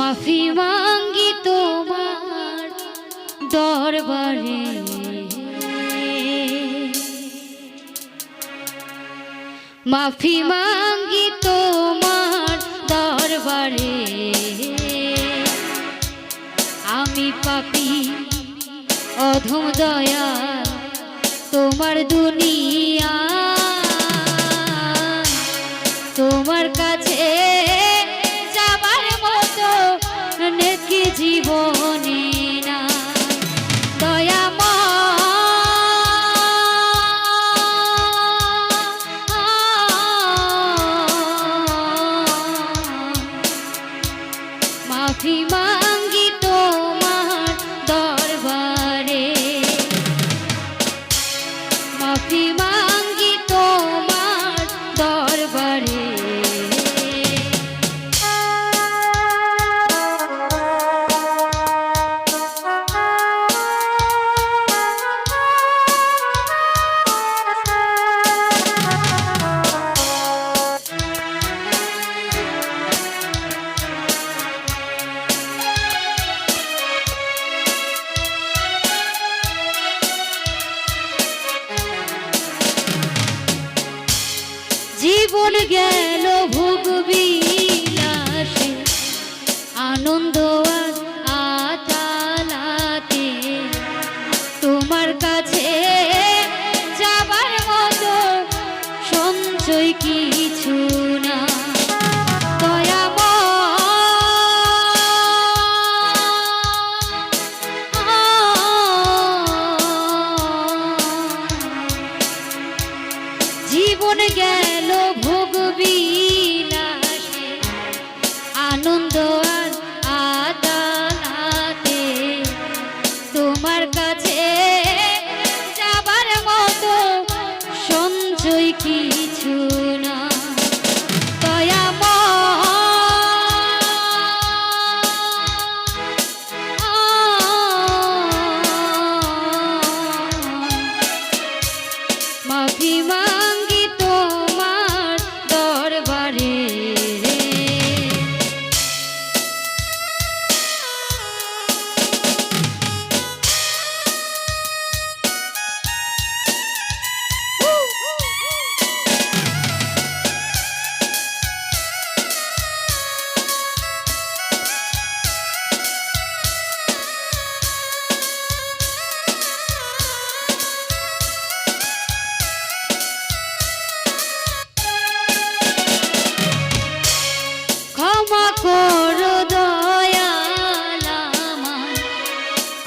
মাফি মাঙ্গি তোমার দরবারে। মাফি মাঙ্গি তোমার দরবারে। আমি পাপি অধম দয়া তোমার দুনিয়া জীবনে জীবন গেল ভোগ বিলাসে আনন্দ আর আতালাতে তোমার কাছে যাবার মতো সঞ্চয় কিছু না। জীবন গেল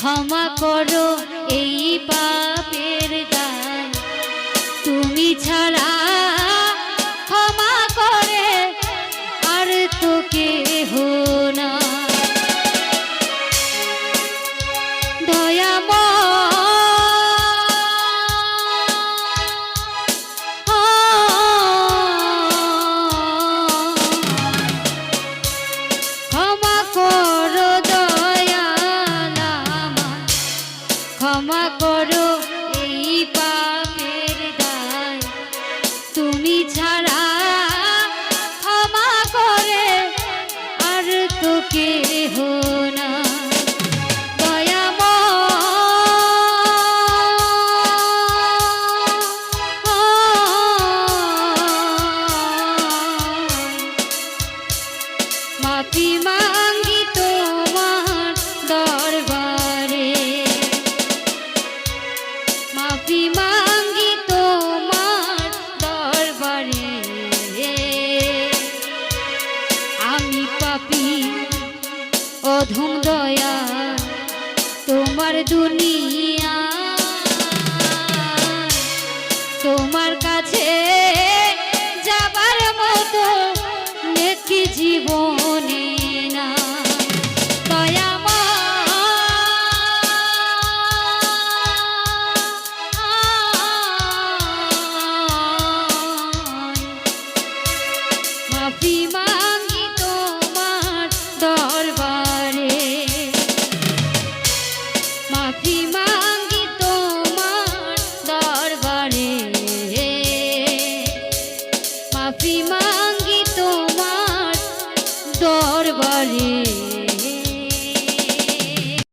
ক্ষমা করো এই পাপের দায়। তুমি ছাড়া করো এই পাপের দায়। তুমি ছাড়া ক্ষমা করে আর তো কেহ পাপি অধম দয়া তোমার দুনিয়া। তোমার মাফি